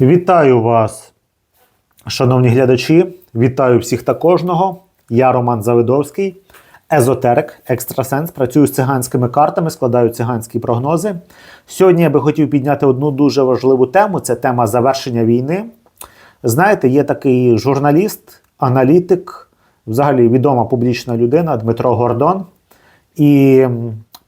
Вітаю вас, шановні глядачі. Вітаю всіх та кожного. Я Роман Завидовський, езотерик, екстрасенс. Працюю з циганськими картами, складаю циганські прогнози. Сьогодні я би хотів підняти одну дуже важливу тему: це тема завершення війни. Знаєте, є такий журналіст, аналітик, взагалі відома публічна людина Дмитро Гордон. І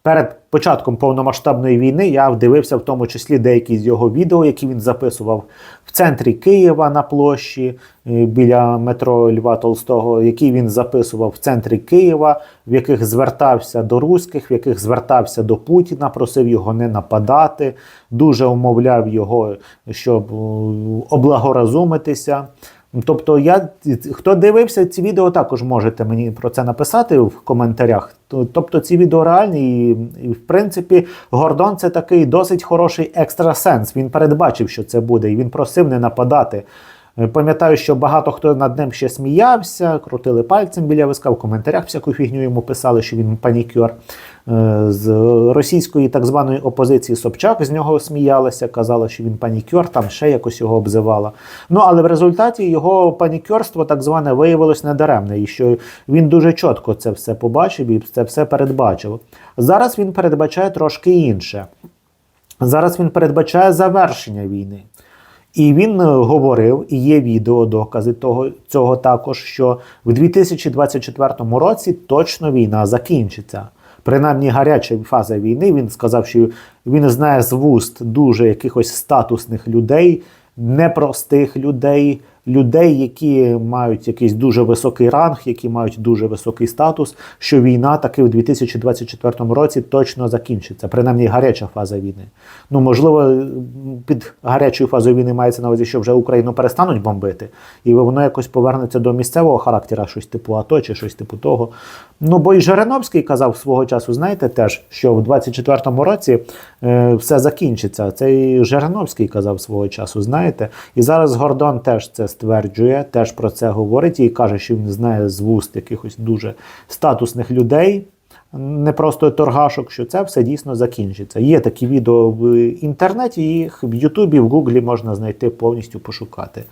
перед початком повномасштабної війни я дивився в тому числі деякі з його відео, які він записував в центрі Києва на площі е, біля метро Льва Толстого, які він записував в центрі Києва, в яких звертався до руських, в яких звертався до Путіна, просив його не нападати, дуже умовляв його, щоб е, облагоразумитися. Тобто, я хто дивився ці відео, також можете мені про це написати в коментарях. Тобто ці відео реальні, і, і в принципі, Гордон це такий досить хороший екстрасенс. Він передбачив, що це буде, і він просив не нападати. Е, Пам'ятаю, що багато хто над ним ще сміявся, крутили пальцем біля виска, в коментарях всяку фігню йому писали, що він панікер. Е, З російської так званої опозиції Собчак з нього сміялися, казала, що він панікер, там ще якось його обзивала. Ну але в результаті його панікерство так зване виявилось недаремне, і що він дуже чітко це все побачив і це все передбачив. Зараз він передбачає трошки інше. Зараз він передбачає завершення війни. І він е, говорив, і є відео докази того, цього також, що в 2024 році точно війна закінчиться. Принаймні гаряча фаза війни. Він сказав, що він знає з вуст дуже якихось статусних людей, непростих людей, людей, які мають якийсь дуже високий ранг, які мають дуже високий статус, що війна таки в 2024 році точно закінчиться. Принаймні гаряча фаза війни. Ну можливо, під гарячою фазою війни мається на увазі, що вже Україну перестануть бомбити, і воно якось повернеться до місцевого характера, щось типу АТО чи щось типу того. Ну бо і Жириновський казав свого часу, знаєте, теж, що в 24-му році е, все закінчиться. Це і Жириновський казав свого часу, знаєте. І зараз Гордон теж це стверджує, теж про це говорить і каже, що він знає з вуст якихось дуже статусних людей. Не просто торгашок, що це все дійсно закінчиться. Є такі відео в інтернеті, їх в Ютубі, в Гуглі можна знайти повністю пошукати.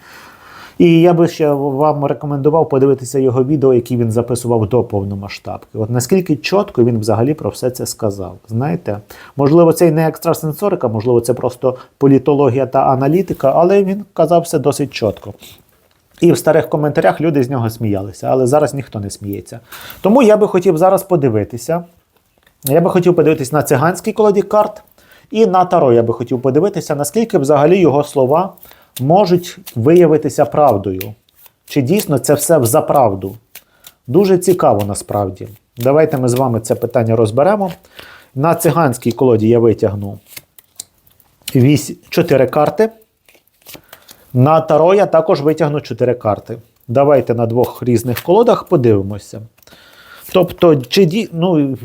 І я би ще вам рекомендував подивитися його відео, які він записував до повномасштабки. От наскільки чітко він взагалі про все це сказав. Знаєте, можливо, це і не екстрасенсорика, можливо, це просто політологія та аналітика, але він казав все досить чітко. І в старих коментарях люди з нього сміялися, але зараз ніхто не сміється. Тому я би хотів зараз подивитися. Я би хотів подивитися на циганський колоді карт і на Таро. Я би хотів подивитися, наскільки взагалі його слова можуть виявитися правдою. Чи дійсно це все за правду? Дуже цікаво насправді. Давайте ми з вами це питання розберемо. На циганській колоді я витягну 4 карти. На Таро я також витягну 4 карти. Давайте на двох різних колодах подивимося. Тобто, чи, ді... ну,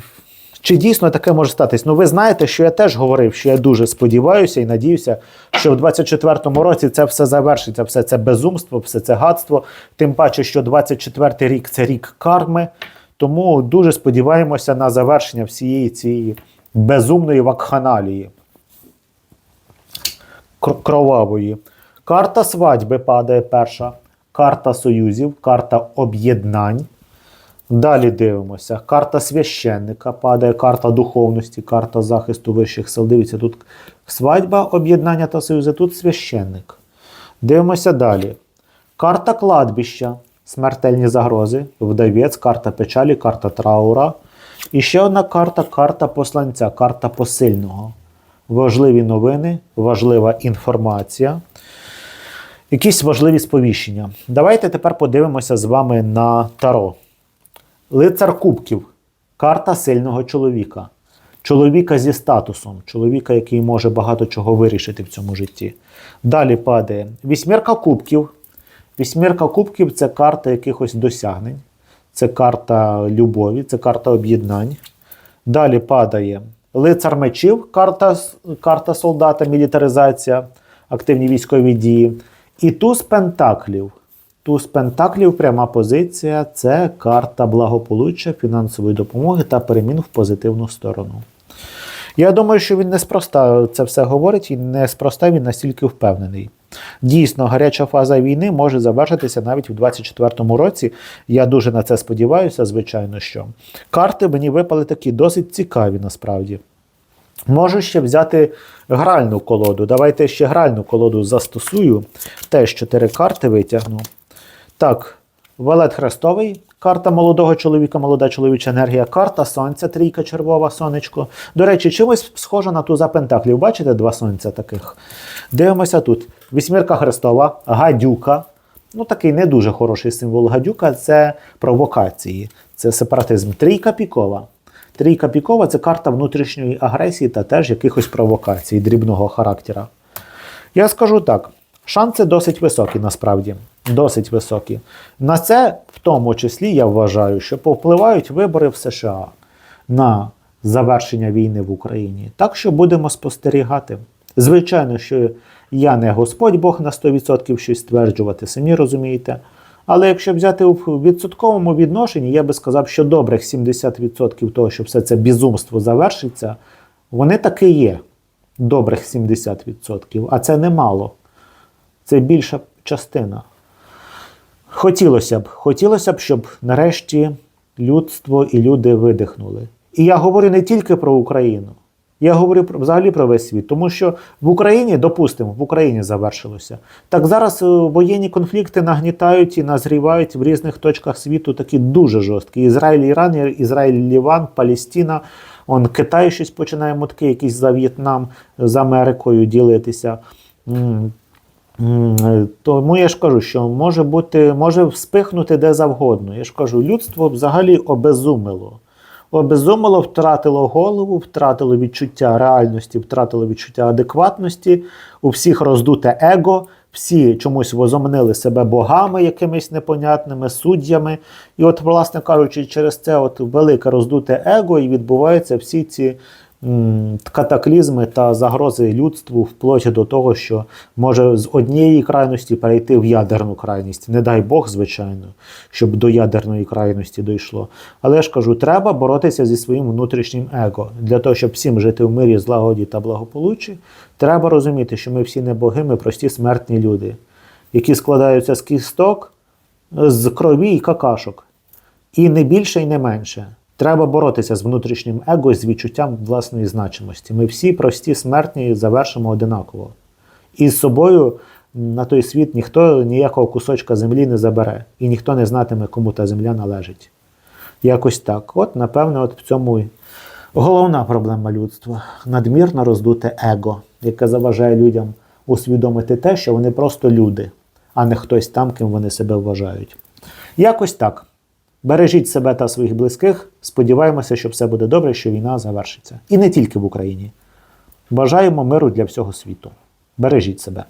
чи дійсно таке може статись? Ну, ви знаєте, що я теж говорив, що я дуже сподіваюся і надіюся, що в 24-му році це все завершиться, все це безумство, все це гадство. Тим паче, що 24-й рік це рік карми. Тому дуже сподіваємося на завершення всієї цієї безумної вакханалії кровавої. Карта свадьби падає перша, карта союзів, карта об'єднань. Далі дивимося. Карта священника падає, карта духовності, карта захисту вищих сил. Дивіться, тут свадьба, об'єднання та союзи, тут священник. Дивимося далі. Карта кладбища, смертельні загрози, вдовець, карта печалі, карта траура. І ще одна карта карта посланця, карта посильного. Важливі новини, важлива інформація якісь важливі сповіщення. Давайте тепер подивимося з вами на Таро. Лицар Кубків. Карта сильного чоловіка. Чоловіка зі статусом, чоловіка, який може багато чого вирішити в цьому житті. Далі падає вісьмірка кубків. Вісьмірка кубків це карта якихось досягнень, це карта любові, це карта об'єднань. Далі падає лицар мечів, карта, карта солдата, мілітаризація, активні військові дії. І туз пентаклів. Туз пентаклів, пряма позиція це карта благополуччя, фінансової допомоги та перемін в позитивну сторону. Я думаю, що він неспроста це все говорить і неспроста він настільки впевнений. Дійсно, гаряча фаза війни може завершитися навіть у 2024 році. Я дуже на це сподіваюся, звичайно, що карти мені випали такі досить цікаві насправді. Можу ще взяти гральну колоду. Давайте ще гральну колоду застосую. Теж 4 карти витягну. Так, Валет Хрестовий, карта молодого чоловіка, молода чоловіча енергія, карта Сонця, трійка червова, сонечко. До речі, чимось схожа на туза Пентаклів. Бачите два сонця таких? Дивимося тут. Вісьмірка Хрестова, гадюка. Ну, такий не дуже хороший символ гадюка це провокації, це сепаратизм. Трійка пікова. Трійка пікова це карта внутрішньої агресії та теж якихось провокацій дрібного характера. Я скажу так: шанси досить високі насправді. Досить високі. На це, в тому числі, я вважаю, що повпливають вибори в США на завершення війни в Україні. Так що будемо спостерігати. Звичайно, що я не Господь Бог на 100% щось стверджувати, самі розумієте. Але якщо взяти в відсотковому відношенні, я би сказав, що добрих 70% того, що все це безумство завершиться, вони таки є. Добрих 70%. А це немало. Це більша частина. Хотілося б, хотілося б, щоб нарешті людство і люди видихнули. І я говорю не тільки про Україну. Я говорю взагалі про весь світ, тому що в Україні, допустимо, в Україні завершилося. Так зараз е, воєнні конфлікти нагнітають і назрівають в різних точках світу такі дуже жорсткі. Ізраїль, Іран, Ізраїль, Ліван, Палістина. Он Китай щось починає мотки, якісь за В'єтнам з Америкою ділитися. Е, Тому я ж кажу, що може бути, може вспихнути де завгодно. Я ж кажу, людство взагалі обезумило. Обезумило, втратило голову, втратило відчуття реальності, втратило відчуття адекватності, у всіх роздуте его, всі чомусь возомнили себе богами якимись непонятними суддями. І от, власне кажучи, через це от велике роздуте его і відбуваються всі ці катаклізми та загрози людству вплоть до того, що може з однієї крайності перейти в ядерну крайність. Не дай Бог, звичайно, щоб до ядерної крайності дійшло. Але я ж кажу, треба боротися зі своїм внутрішнім его. Для того, щоб всім жити в мирі, злагоді та благополуччі, треба розуміти, що ми всі не боги, ми прості смертні люди, які складаються з кісток, з крові і какашок. І не більше, і не менше. Треба боротися з внутрішнім его, і з відчуттям власної значимості. Ми всі прості смертні завершимо одинаково. І з собою на той світ ніхто ніякого кусочка землі не забере, і ніхто не знатиме, кому та земля належить. Якось так. От, напевне, от в цьому головна проблема людства надмірно роздуте его, яке заважає людям усвідомити те, що вони просто люди, а не хтось там, ким вони себе вважають. Якось так. Бережіть себе та своїх близьких. Сподіваємося, що все буде добре, що війна завершиться. І не тільки в Україні. Бажаємо миру для всього світу. Бережіть себе.